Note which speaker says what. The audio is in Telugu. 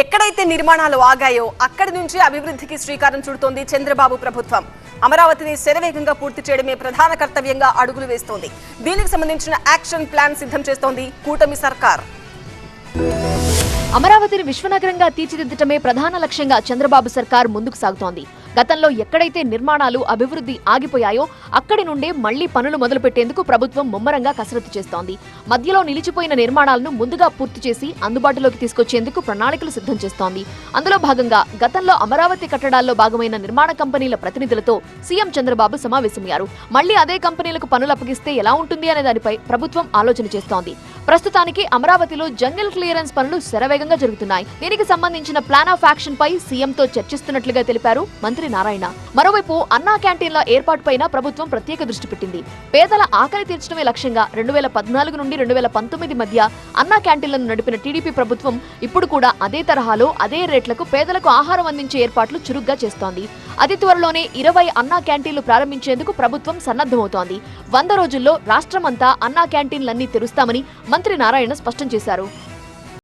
Speaker 1: ఎక్కడైతే నిర్మాణాలు ఆగాయో అక్కడి నుంచి అభివృద్ధికి శ్రీకారం చుడుతోంది చంద్రబాబు ప్రభుత్వం. అమరావతిని శరవేగంగా పూర్తి చేయడమే ప్రధాన కర్తవ్యంగా అడుగులు వేస్తోంది. దీనికి సంబంధించిన యాక్షన్ ప్లాన్ సిద్ధం చేస్తోంది కూటమి సర్కార్.
Speaker 2: అమరావతిని విశ్వనగరంగా తీర్చిదిద్దటమే ప్రధాన లక్ష్యంగా చంద్రబాబు సర్కార్ ముందుకు సాగుతోంది. గతంలో ఎక్కడైతే నిర్మాణాలు అభివృద్ధి ఆగిపోయాయో అక్కడి నుండే మళ్ళీ పనులు మొదలుపెట్టేందుకు ప్రభుత్వం ముమ్మరంగా కసరత్తు చేస్తోంది. మధ్యలో నిలిచిపోయిన నిర్మాణాలను ముందుగా పూర్తి చేసి అందుబాటులోకి తీసుకొచ్చేందుకు ప్రణాళికలు సిద్ధం చేస్తోంది. అందులో భాగంగా గతంలో అమరావతి కట్టడాల్లో భాగమైన నిర్మాణ కంపెనీల ప్రతినిధులతో సీఎం చంద్రబాబు సమావేశమయ్యారు. మళ్ళీ అదే కంపెనీలకు పనులు అప్పగిస్తే ఎలా ఉంటుంది అనే దానిపై ప్రభుత్వం ఆలోచన చేస్తోంది. ప్రస్తుతానికి అమరావతిలో జంగిల్ క్లియరెన్స్ పనులు శరవేగంగా జరుగుతున్నాయి. దీనికి సంబంధించిన ప్లాన్ ఆఫ్ యాక్షన్ పై సీఎంతో చర్చిస్తున్నట్లుగా తెలిపారు మంత్రి నారాయణ. మరోవైపు అన్నా క్యాంటీన్ల ఏర్పాటుపైన ప్రభుత్వం ప్రత్యేక దృష్టి పెట్టింది. పేదల ఆకలి తీర్చడమే లక్ష్యంగా రెండు వేల పద్నాలుగు నుండి రెండు వేల పంతొమ్మిది మధ్య అన్నా క్యాంటీన్లను నడిపిన టీడీపీ ప్రభుత్వం ఇప్పుడు కూడా అదే తరహాలో అదే రేట్లకు పేదలకు ఆహారం అందించే ఏర్పాట్లు చురుగ్గా చేస్తోంది. అతి త్వరలోనే ఇరవై అన్నా క్యాంటీన్లు ప్రారంభించేందుకు ప్రభుత్వం సన్నద్ధమవుతోంది. వంద రోజుల్లో రాష్ట్రమంతా అన్నా క్యాంటీన్లన్నీ తెరుస్తామని మంత్రి నారాయణ స్పష్టం చేశారు.